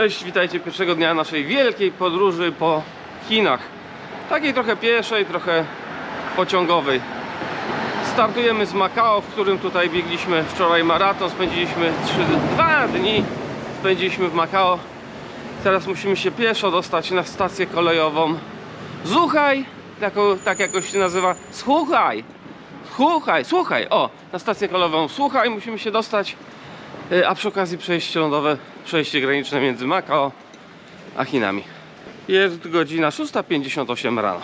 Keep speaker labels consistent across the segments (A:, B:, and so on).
A: Cześć, witajcie pierwszego dnia naszej wielkiej podróży po Chinach. Takiej trochę pieszej, trochę pociągowej. Startujemy z Makao, w którym tutaj biegliśmy wczoraj maraton. Spędziliśmy 3, 2 dni. Spędziliśmy w Makao. Teraz musimy się pieszo dostać na stację kolejową Zuchaj, jako, tak jakoś się nazywa. Słuchaj, słuchaj, słuchaj. O, na stację kolejową Słuchaj musimy się dostać. Y, A przy okazji przejście lądowe, przejście graniczne między Makao a Chinami. Jest godzina 6.58 rano.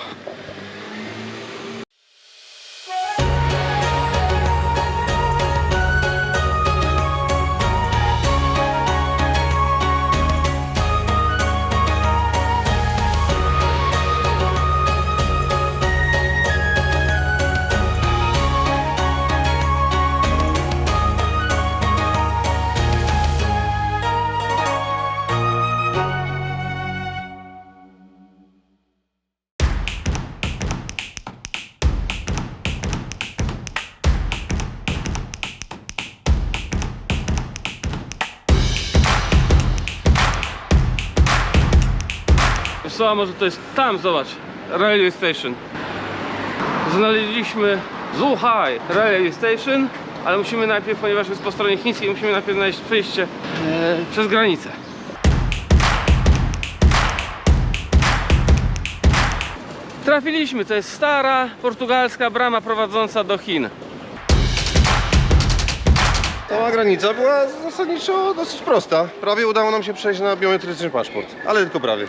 A: A może to jest tam, zobacz, Railway Station. Znaleźliśmy Zhuhai Railway Station, ale musimy najpierw, ponieważ jest po stronie chińskiej, musimy najpierw znaleźć przejście e, przez granicę. Trafiliśmy, to jest stara portugalska brama prowadząca do Chin.
B: Cała granica była zasadniczo dosyć prosta. Prawie udało nam się przejść na biometryczny paszport, ale tylko prawie.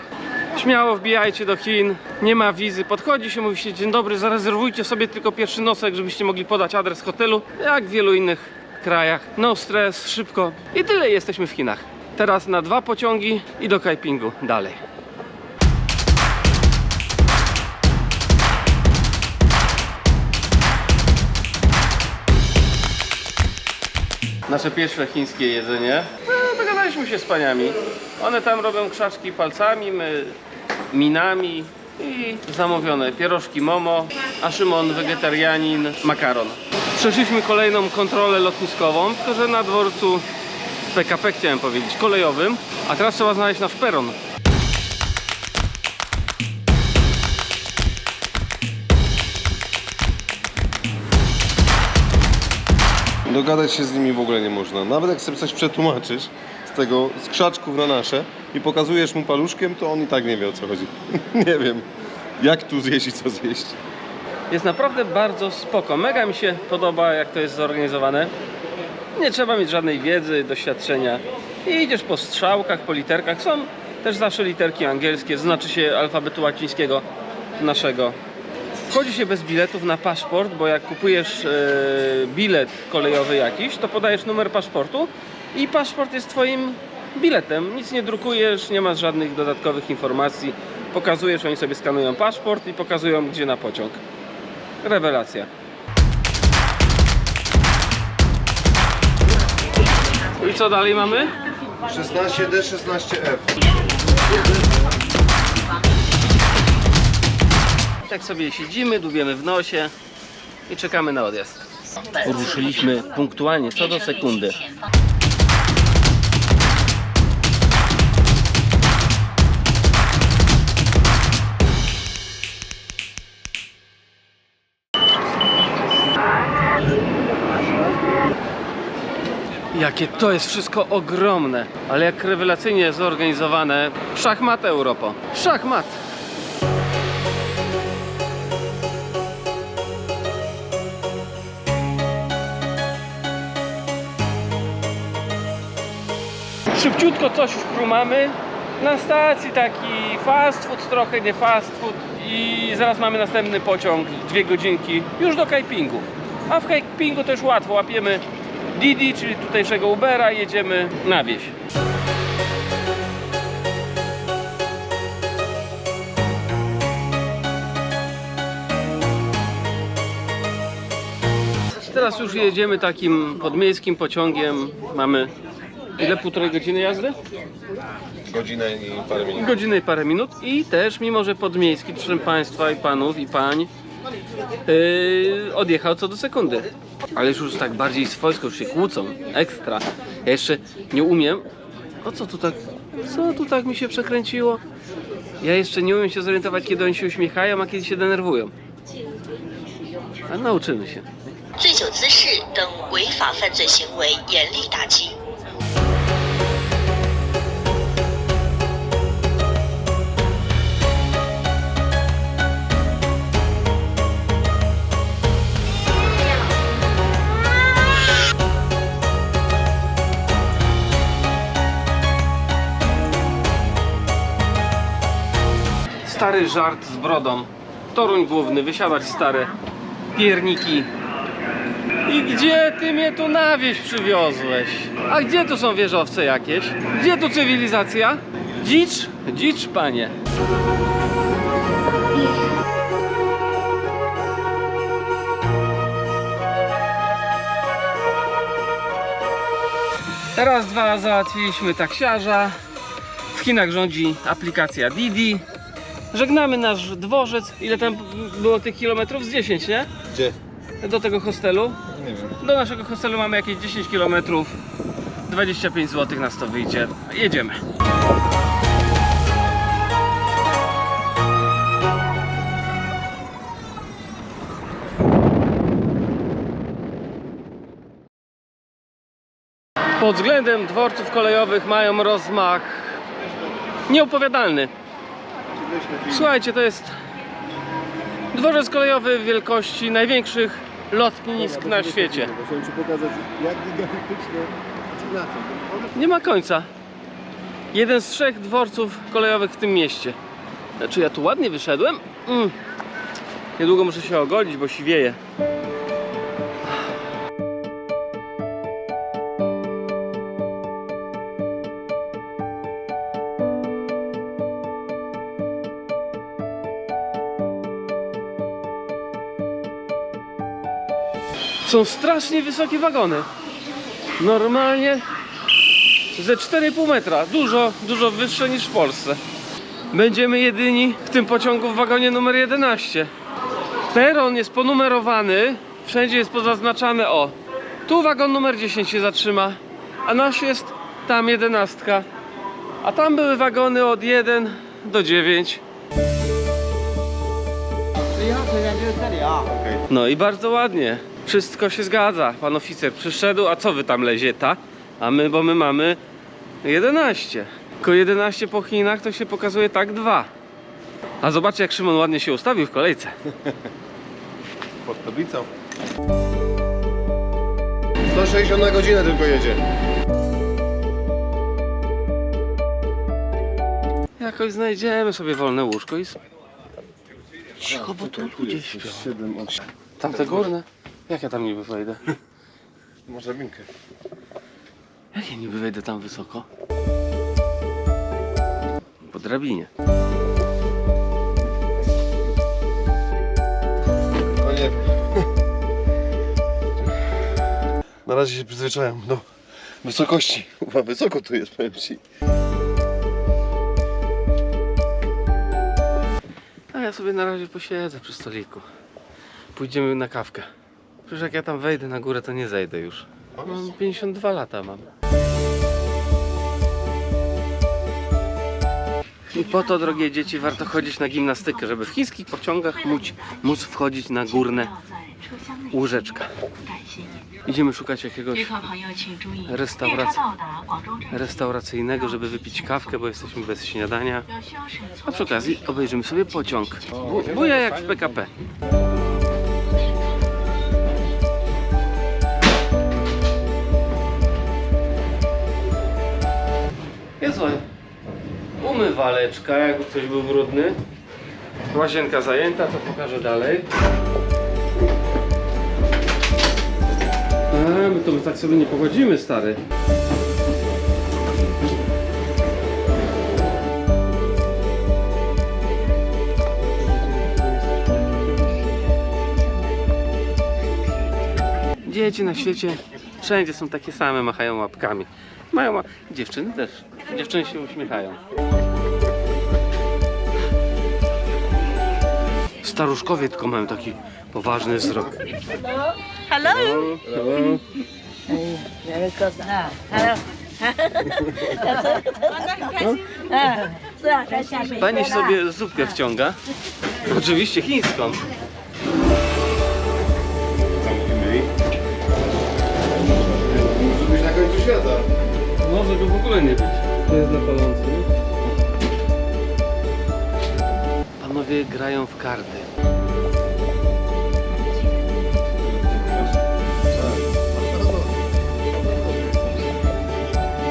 A: Śmiało wbijajcie do Chin, nie ma wizy, podchodzi się, mówi się dzień dobry, zarezerwujcie sobie tylko pierwszy nosek, żebyście mogli podać adres hotelu, jak w wielu innych krajach. No stres, szybko i tyle jesteśmy w Chinach. Teraz na dwa pociągi i do Kaipingu dalej. Nasze pierwsze chińskie jedzenie. No, dogadaliśmy się z paniami. One tam robią krzaczki palcami, my minami i zamówione pierożki Momo, a Szymon wegetarianin, makaron. Przeszliśmy kolejną kontrolę lotniskową, tylko że na dworcu PKP chciałem powiedzieć, kolejowym, a teraz trzeba znaleźć nasz peron.
B: Dogadać się z nimi w ogóle nie można. Nawet jak sobie coś przetłumaczysz tego, z krzaczków na nasze i pokazujesz mu paluszkiem, to on i tak nie wie o co chodzi. nie wiem, jak tu zjeść i co zjeść.
A: Jest naprawdę bardzo spoko. Mega mi się podoba, jak to jest zorganizowane. Nie trzeba mieć żadnej wiedzy, doświadczenia. I idziesz po strzałkach, po literkach. Są też zawsze literki angielskie, znaczy się alfabetu łacińskiego naszego. Wchodzi się bez biletów na paszport, bo jak kupujesz e, bilet kolejowy jakiś, to podajesz numer paszportu i paszport jest twoim biletem. Nic nie drukujesz, nie masz żadnych dodatkowych informacji. Pokazujesz, oni sobie skanują paszport i pokazują, gdzie na pociąg. Rewelacja. I co dalej mamy?
B: 16D, 16F.
A: Tak sobie siedzimy, dubiemy w nosie i czekamy na odjazd. Ruszyliśmy punktualnie, co do sekundy. Jakie to jest wszystko ogromne, ale jak rewelacyjnie zorganizowane. Szachmat Europo. Szachmat. Szybciutko coś wkrumamy. Na stacji taki fast food, trochę nie fast food. I zaraz mamy następny pociąg, dwie godzinki, już do Kaipingu. A w Kaipingu też łatwo, łapiemy Didi, czyli tutejszego Ubera i jedziemy na wieś. Teraz już jedziemy takim podmiejskim pociągiem. Mamy ile? Półtorej godziny jazdy?
B: Godzinę i parę minut.
A: Godzinę i parę minut. I też, mimo że podmiejski, proszę Państwa i Panów i Pań, yy, odjechał co do sekundy. Ale już tak bardziej swojsko, już się kłócą. Ekstra. Ja jeszcze nie umiem. O co tu tak Co tu tak mi się przekręciło? Ja jeszcze nie umiem się zorientować, kiedy oni się uśmiechają, a kiedy się denerwują. A nauczymy się.
C: 醉酒滋事等违法犯罪行为严厉打击。
A: Stary żart z brodą. Toruń główny, wysiadać stare pierniki. I gdzie ty mnie tu na wieś przywiozłeś? A gdzie tu są wieżowce jakieś? Gdzie tu cywilizacja? Dzicz? Dzicz, panie. Teraz dwa załatwiliśmy taksiarza. W Chinach rządzi aplikacja Didi. Żegnamy nasz dworzec. Ile tam było tych kilometrów? Z 10, nie?
B: Gdzie?
A: Do tego hostelu.
B: Nie wiem.
A: Do naszego hostelu mamy jakieś 10 kilometrów. 25 zł nas to wyjdzie. Jedziemy. Pod względem dworców kolejowych mają rozmach nieopowiadalny. Słuchajcie, to jest dworzec kolejowy wielkości największych lotnisk na świecie.
B: Ci pokazać, jak
A: Nie ma końca. Jeden z trzech dworców kolejowych w tym mieście. Czy ja tu ładnie wyszedłem? Mm. Niedługo muszę się ogolić, bo siwieje. Są strasznie wysokie wagony. Normalnie ze 4,5 metra. Dużo, dużo wyższe niż w Polsce. Będziemy jedyni w tym pociągu w wagonie numer 11. Peron jest ponumerowany, wszędzie jest pozaznaczane o. Tu wagon numer 10 się zatrzyma, a nasz jest tam 11. A tam były wagony od 1 do 9. No i bardzo ładnie. Wszystko się zgadza. Pan oficer przyszedł, a co wy tam lezieta? A my, bo my mamy 11. Tylko 11 po Chinach to się pokazuje tak dwa. A zobaczcie jak Szymon ładnie się ustawił w kolejce.
B: Pod tablicą. 160 na godzinę tylko jedzie.
A: Jakoś znajdziemy sobie wolne łóżko i... Cicho, bo tu ludzie śpią.
B: 7, 8.
A: Tamte górne? Jak ja tam niby wejdę?
B: Może minkę.
A: Jak ja niby wejdę tam wysoko? Po drabinie.
B: No nie wiem. Na razie się przyzwyczaiam do wysokości. Chyba wysoko tu jest, powiem Ci.
A: A ja sobie na razie posiedzę przy stoliku. Pójdziemy na kawkę. Przecież jak ja tam wejdę na górę, to nie zejdę już. No, mam 52 lata mam. I po to, drogie dzieci, warto chodzić na gimnastykę, żeby w chińskich pociągach móc, móc wchodzić na górne łóżeczka. Idziemy szukać jakiegoś restauracyjnego, żeby wypić kawkę, bo jesteśmy bez śniadania. A przy okazji obejrzymy sobie pociąg. Buja jak w PKP. Ładnie. Umywaleczka, jakby ktoś był brudny. Łazienka zajęta, to pokażę dalej. A, my to my tak sobie nie pogodzimy, stary. Dzieci na świecie wszędzie są takie same, machają łapkami. Mają ma... dziewczyny też. Dziewczyny się uśmiechają. Staruszkowie tylko mają taki poważny wzrok.
C: Hello.
A: Hello. Pani sobie zupkę wciąga. Oczywiście chińską.
B: Może
A: go w ogóle nie być. To jest na palący. Panowie grają w karty.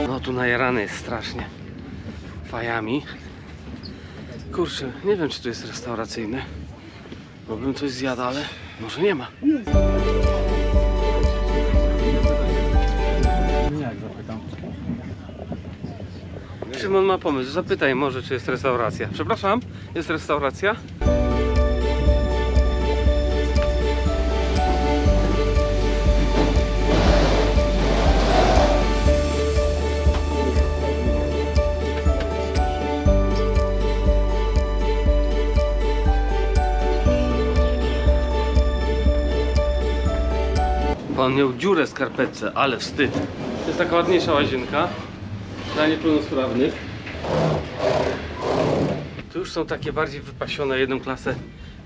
A: No tu najarany jest strasznie. Fajami. Kurczę, nie wiem czy tu jest restauracyjny. Bo bym coś zjadł, ale może nie ma. Szymon ma pomysł, zapytaj może czy jest restauracja. Przepraszam, jest restauracja? Pan miał dziurę w skarpetce, ale wstyd. Jest taka ładniejsza łazienka dla niepełnosprawnych. Tu już są takie bardziej wypasione, jedną klasę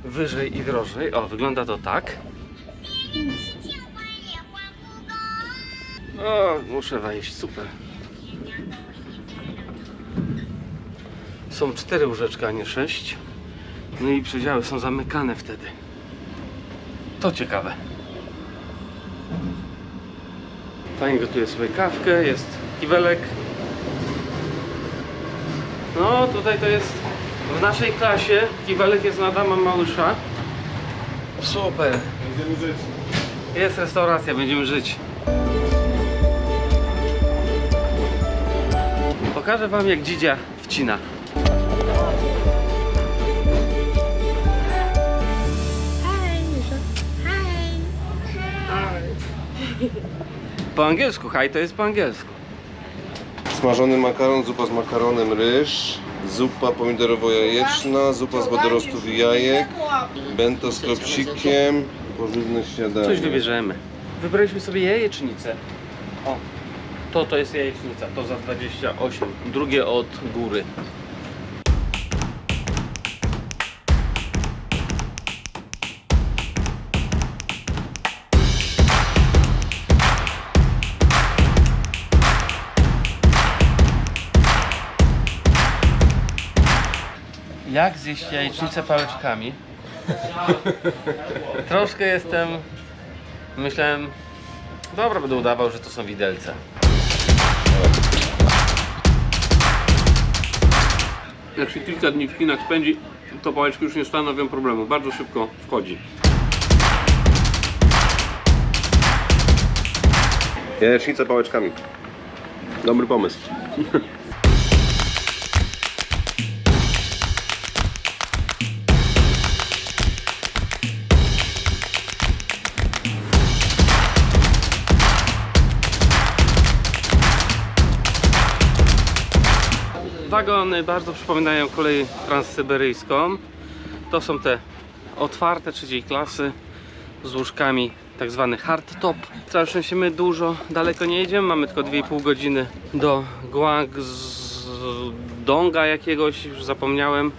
A: wyżej i drożej. O, wygląda to tak. O, muszę wejść, super. Są cztery łóżeczka, a nie sześć. No i przedziały są zamykane wtedy. To ciekawe. Pani gotuje sobie kawkę, jest kibelek. No tutaj to jest w naszej klasie kibelek jest na Adama Małysza. Super.
B: Będziemy żyć.
A: Jest restauracja, będziemy żyć. Pokażę wam jak dzidzia wcina. Po angielsku, haj to jest po angielsku.
B: Smażony makaron, zupa z makaronem, ryż, zupa pomidorowo-jajeczna, zupa z wodorostów i jajek, bento z klopsikiem, pożywne śniadanie.
A: Coś wybierzemy. Wybraliśmy sobie jajecznicę. O, to to jest jajecznica, to za 28. Drugie od góry. Jak zjeść jajecznicę pałeczkami? Troszkę jestem. Myślałem. Dobra, będę udawał, że to są widelce. Jak się kilka dni w Chinach spędzi, to pałeczki już nie stanowią problemu. Bardzo szybko wchodzi.
B: Jajecznica pałeczkami. Dobry pomysł.
A: Wagony bardzo przypominają kolej transsyberyjską. To są te otwarte trzeciej klasy z łóżkami tak zwany hardtop. Całe szczęście my dużo daleko nie jedziemy, mamy tylko 2,5 godziny do Guangdonga jakiegoś, już zapomniałem,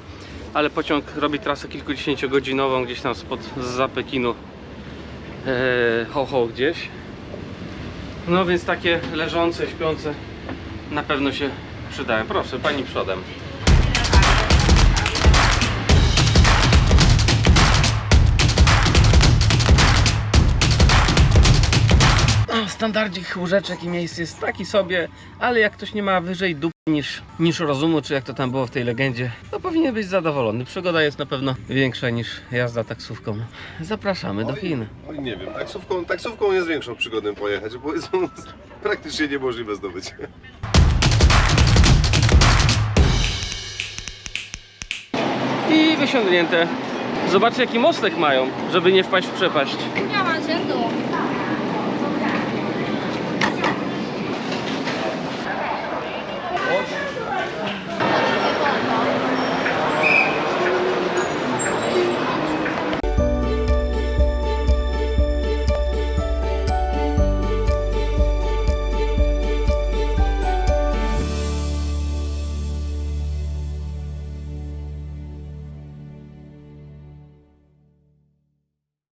A: ale pociąg robi trasę kilkudziesięciogodzinową gdzieś tam spod za Pekinu e, ho ho gdzieś. No więc takie leżące, śpiące na pewno się przydają. Proszę, pani przodem. No, Standardzik łóżeczek i miejsc jest taki sobie, ale jak ktoś nie ma wyżej dup niż, niż rozumu, czy jak to tam było w tej legendzie, to powinien być zadowolony. Przygoda jest na pewno większa niż jazda taksówką. Zapraszamy do Chin.
B: Oj, nie wiem, taksówką, taksówką jest większą przygodą pojechać, bo jest praktycznie niemożliwe zdobyć.
A: i wysiągnięte. Zobaczcie jaki mostek mają, żeby nie wpaść w przepaść.